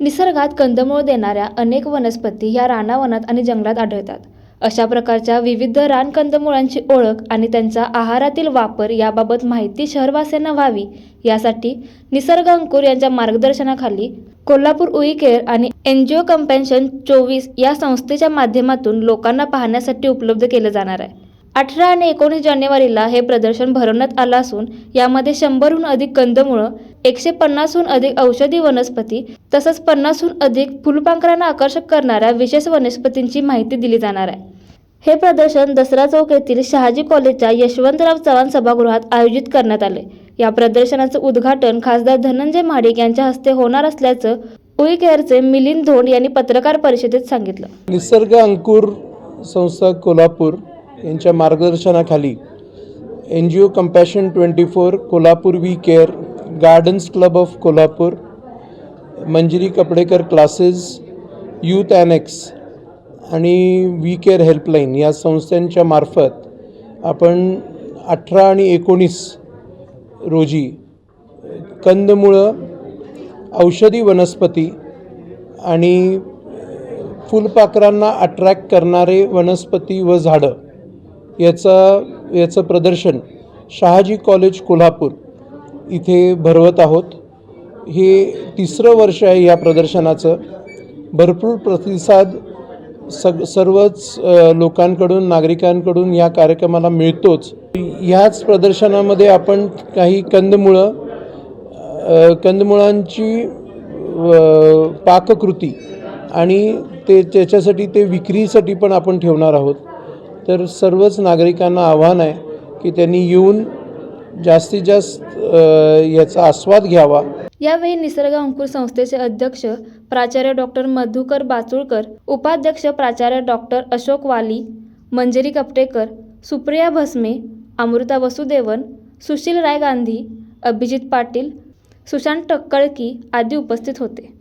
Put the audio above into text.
निसर्गात कंदमूळ देणाऱ्या अनेक वनस्पती या रानावनात आणि जंगलात आढळतात. अशा प्रकारच्या विविध रान कंदमुळांची ओळख आणि त्यांचा आहारातील वापर याबाबत माहिती शहरवासियांना व्हावी यासाठी निसर्ग अंकुर यांच्या मार्गदर्शनाखाली कोल्हापूर उई केअर आणि एनजीओ जी चोवीस या संस्थेच्या माध्यमातून लोकांना पाहण्यासाठी उपलब्ध केलं जाणार आहे. अठरा आणि एकोणीस जानेवारीला हे प्रदर्शन भरवण्यात आलं असून यामध्ये शंभरहून अधिक कंदमुळं एकशे पन्नासहून अधिक औषधी वनस्पती तसंच पन्नासहून अधिक फुलपाखरांना आकर्षक करणाऱ्या विशेष वनस्पतींची माहिती दिली जाणार आहे. हे प्रदर्शन दसरा चौक येथील शहाजी कॉलेजच्या यशवंतराव चव्हाण सभागृहात आयोजित करण्यात आले. या प्रदर्शनाचं उद्घाटन खासदार धनंजय महाडिक यांच्या हस्ते होणार असल्याचं उई केअरचे मिलिंद धोंड यांनी पत्रकार परिषदेत सांगितलं. निसर्ग अंकुर संस्था कोल्हापूर यांच्या मार्गदर्शनाखाली N G O Compassion twenty four Kolhapur we care gardens club of Kolhapur Manjiri Kapadekar classes youth annex आणि वी केअर हेल्पलाईन या संस्थांच्या मार्फत आपण अठरा आणि एकोणीस रोजी कंदमुळं औषधी वनस्पती आणि फुलपाखरांना अट्रॅक्ट करणारे वनस्पती व झाडं याचा याचं प्रदर्शन शहाजी कॉलेज कोल्हापूर इथे भरवत आहोत. हे तिसरं वर्ष आहे या प्रदर्शनाचं. भरपूर प्रतिसाद सग सर्वच लोकांकडून नागरिकांकडून या कार्यक्रमाला मिळतोच. ह्याच प्रदर्शनामध्ये आपण काही कंदमुळं कंदमुळांची पाककृती आणि ते त्याच्यासाठी ते विक्रीसाठी पण आपण ठेवणार आहोत. तर सर्वच नागरिकांना आव्हान आहे की त्यांनी येऊन जास्तीत जास्त याचा आस्वाद घ्यावा. यावेळी निसर्ग अंकुर संस्थेचे अध्यक्ष प्राचार्य डॉक्टर मधुकर बाचुळकर उपाध्यक्ष प्राचार्य डॉक्टर अशोक वाली मंजरी कपटेकर सुप्रिया भस्मे अमृता वसुदेवन सुशील राय गांधी अभिजित पाटील सुशांत टक्कळकी आदी उपस्थित होते.